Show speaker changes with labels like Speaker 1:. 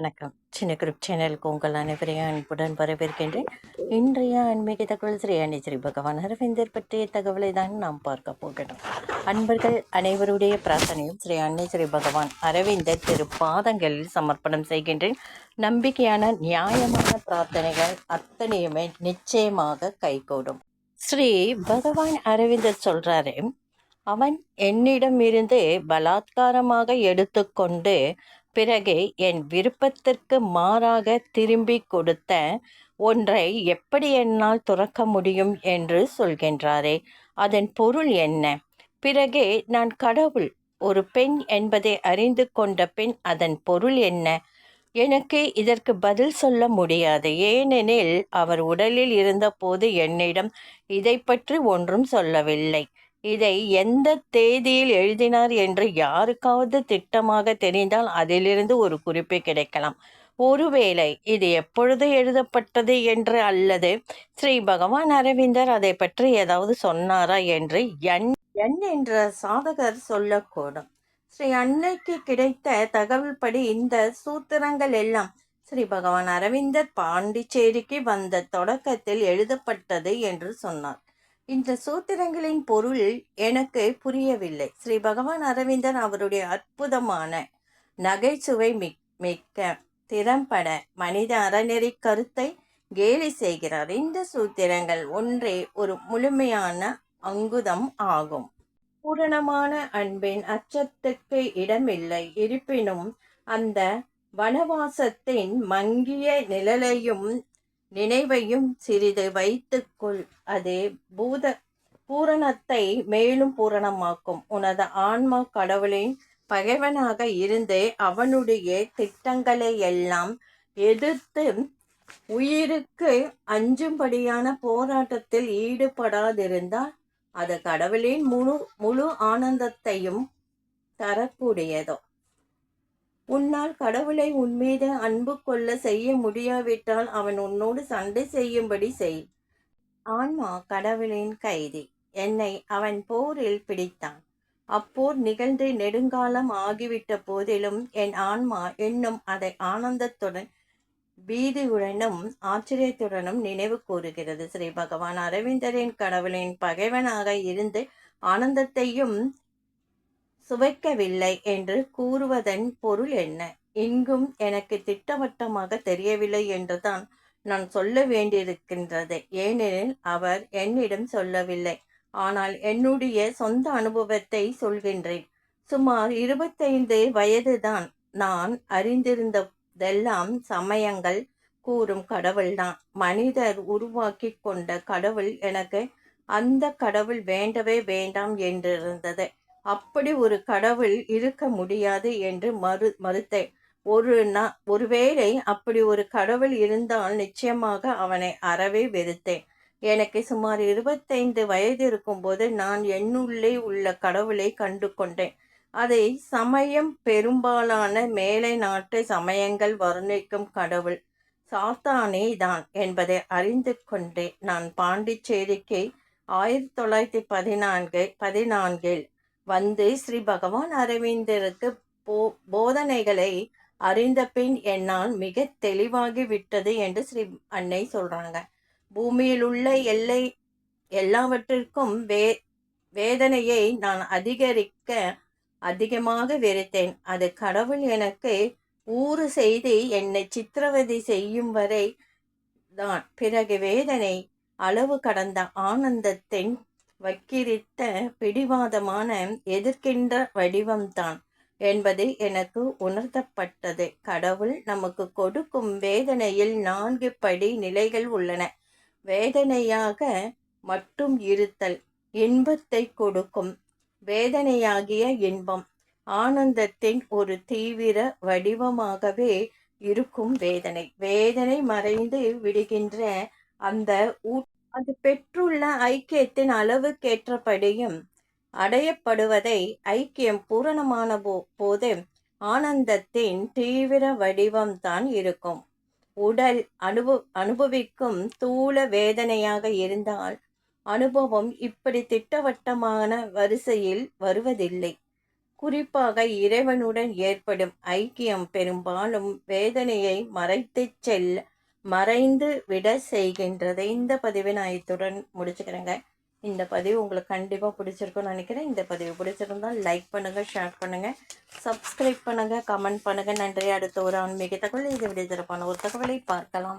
Speaker 1: வணக்கம். சின்ன குரூப் சேனலுக்கு உங்கள் அனைவரையும் அன்புடன் வரவேற்கின்றேன். இன்றைய ஆன்மீக தகவல் ஸ்ரீ அணி ஸ்ரீ பகவான் அரவிந்தர் பற்றிய தகவலை தான் நாம் பார்க்க போகிறோம். அன்பர்கள் அனைவருடைய பிரார்த்தனையும் ஸ்ரீ அன்னை ஸ்ரீ பகவான் அரவிந்தர் திரு பாதங்களில் சமர்ப்பணம் செய்கின்றேன். நம்பிக்கையான நியாயமான பிரார்த்தனைகள் அத்தனையுமே நிச்சயமாக கைகூடும். ஸ்ரீ பகவான் அரவிந்தர் சொல்றாரு அவன் என்னிடம் இருந்து பலாத்காரமாக எடுத்துக்கொண்டு பிறகு என் விருப்பத்திற்கு மாறாக திரும்பி கொடுத்த ஒன்றை எப்படி என்னால் துறக்க முடியும் என்று சொல்கின்றாரே. அதன் பொருள் என்ன? பிறகு நான் கடவுள் ஒரு பெண் என்பதை அறிந்து கொண்ட பின் அதன் பொருள் என்ன? எனக்கு இதற்கு பதில் சொல்ல முடியாது. ஏனெனில் அவர் உடலில் இருந்தபோது என்னிடம் இதை பற்றி ஒன்றும் சொல்லவில்லை. இதை எந்த தேதியில் எழுதினார் என்று யாருக்காவது திட்டமாக தெரிந்தால் அதிலிருந்து ஒரு குறிப்பு கிடைக்கலாம். ஒருவேளை இது எப்பொழுது எழுதப்பட்டது என்று அல்லது ஸ்ரீ பகவான் அரவிந்தர் அதை பற்றி ஏதாவது சொன்னாரா என்று என் என் என்ற சாதகர் சொல்லக்கூடும். ஸ்ரீ அன்னைக்கு கிடைத்த தகவல் படி இந்த சூத்திரங்கள் எல்லாம் ஸ்ரீ பகவான் அரவிந்தர் பாண்டிச்சேரிக்கு வந்த தொடக்கத்தில் எழுதப்பட்டது என்று சொன்னார். இந்த சூத்திரங்களின் பொருள் எனக்கு புரியவில்லை. ஸ்ரீ பகவான் அரவிந்தன் அவருடைய அற்புதமான நகைச்சுவை மிக் மிக்க திறம்பட மனித அறநெறி கருத்தை கேலி செய்கிறார். இந்த சூத்திரங்கள் ஒன்றே ஒரு முழுமையான அங்குதம் ஆகும். பூரணமான அன்பின் அச்சத்துக்கு இடமில்லை. இருப்பினும் அந்த வனவாசத்தின் மங்கிய நிழலையும் நினைவையும் சிறிது வைத்துக்கொள். அது பூத பூரணத்தை மேலும் பூரணமாக்கும். உனது ஆன்மா கடவுளின் பகைவனாக இருந்து அவனுடைய திட்டங்களை எல்லாம் எதிர்த்து உயிருக்கு அஞ்சும்படியான போராட்டத்தில் ஈடுபடாதிருந்தால் அது கடவுளின் முழு முழு ஆனந்தத்தையும் தரக்கூடியதோ. உன்னால் கடவுளை உன்மீது அன்பு கொள்ள செய்ய முடியாவிட்டால் அவன் உன்னோடு சண்டை செய்யும்படி செய். ஆன்மா கடவுளின் கைதி. என்னை அவன் போரில் பிடித்தான். அப்போர் நிகழ்ந்து நெடுங்காலம் ஆகிவிட்ட போதிலும் என் ஆன்மா இன்னும் அதை ஆனந்தத்துடன் பீதியுடனும் ஆச்சரியத்துடனும் நினைவு கூறுகிறது. ஸ்ரீ பகவான் அரவிந்தரின் கடவுளின் பகைவனாக இருந்து ஆனந்தத்தையும் சுவைக்கவில்லை என்று கூறுவதன் பொருள் என்ன? இங்கும் எனக்கு திட்டவட்டமாக தெரியவில்லை என்றுதான் நான் சொல்ல வேண்டியிருக்கின்றது. ஏனெனில் அவர் என்னிடம் சொல்லவில்லை. ஆனால் என்னுடைய சொந்த அனுபவத்தை சொல்கின்றேன். சுமார் இருபத்தைந்து வயதுதான் நான் அறிந்திருந்ததெல்லாம் சமயங்கள் கூறும் கடவுள்தான். மனிதர் உருவாக்கி கொண்ட கடவுள் எனக்கு அந்த கடவுள் வேண்டவே வேண்டாம் என்றிருந்தது. அப்படி ஒரு கடவுள் இருக்க முடியாது என்று மறு மறுத்தேன். ஒரு நா ஒருவேளை அப்படி ஒரு கடவுள் இருந்தால் நிச்சயமாக அவனை அறவே வெறுத்தேன். எனக்கு சுமார் இருபத்தைந்து வயது இருக்கும்போது நான் என்னுள்ளே உள்ள கடவுளை கண்டு கொண்டேன். அதை சமயம் பெரும்பாலான மேலை நாட்டு சமயங்கள் வர்ணிக்கும் கடவுள் சாத்தானே தான் என்பதை அறிந்து கொண்டே நான் பாண்டிச்சேரிக்கு ஆயிரத்தி தொள்ளாயிரத்தி பதினான்கு பதினான்கில் வந்து ஸ்ரீ பகவான் அரவிந்தருக்கு போ போதனைகளை அறிந்த பின் என்னால் மிக தெளிவாகி விட்டது என்று ஸ்ரீ அன்னை சொல்றாங்க. பூமியில் உள்ள எல்லை எல்லாவற்றிற்கும் வே வேதனையை நான் அதிகரிக்க அதிகமாக வெறுத்தேன். அது கடவுள் எனக்கு ஊறு செய்து என்னை சித்திரவதை செய்யும் வரை தான். பிறகு வேதனை அளவு கடந்த ஆனந்தத்தின் வக்கிரித்த பிடிவாதமான எதிர்க்கின்ற வடிவம்தான் என்பது எனக்கு உணர்த்தப்பட்டது. கடவுள் நமக்கு கொடுக்கும் வேதனையில் நான்கு படி நிலைகள் உள்ளன. வேதனையாக மட்டும் இருத்தல் இன்பத்தை கொடுக்கும் வேதனையாகிய இன்பம் ஆனந்தத்தின் ஒரு தீவிர வடிவமாகவே இருக்கும் வேதனை. வேதனை மறைந்து விடுகின்ற அந்த அது பெற்றுள்ள ஐக்கியத்தின் அளவுக்கேற்றபடியும் அடையப்படுவதை ஐக்கியம் பூரணமான போ போது ஆனந்தத்தின் தீவிர வடிவம்தான் இருக்கும். உடல் அனுபவ அனுபவிக்கும் தூள வேதனையாக இருந்தால் அனுபவம் இப்படி திட்டவட்டமான வரிசையில் வருவதில்லை. குறிப்பாக இறைவனுடன் ஏற்படும் ஐக்கியம் பெரும்பாலும் வேதனையை மறைத்துச் செல்ல மறைந்து விட செய்கின்றது இந்த பதிவை நான் இத்துடன் முடிச்சுக்கிறேங்க. இந்த பதிவு உங்களுக்கு கண்டிப்பாக பிடிச்சிருக்கும்னு நினைக்கிறேன். இந்த பதிவு பிடிச்சிருந்தால் லைக் பண்ணுங்கள் ஷேர் பண்ணுங்கள் சப்ஸ்கிரைப் பண்ணுங்கள் கமெண்ட் பண்ணுங்கள் நன்றி. அடுத்த ஒரு ஆன்மீக தகவல் இதை விட சிறப்பான ஒரு தகவலை பார்க்கலாம்.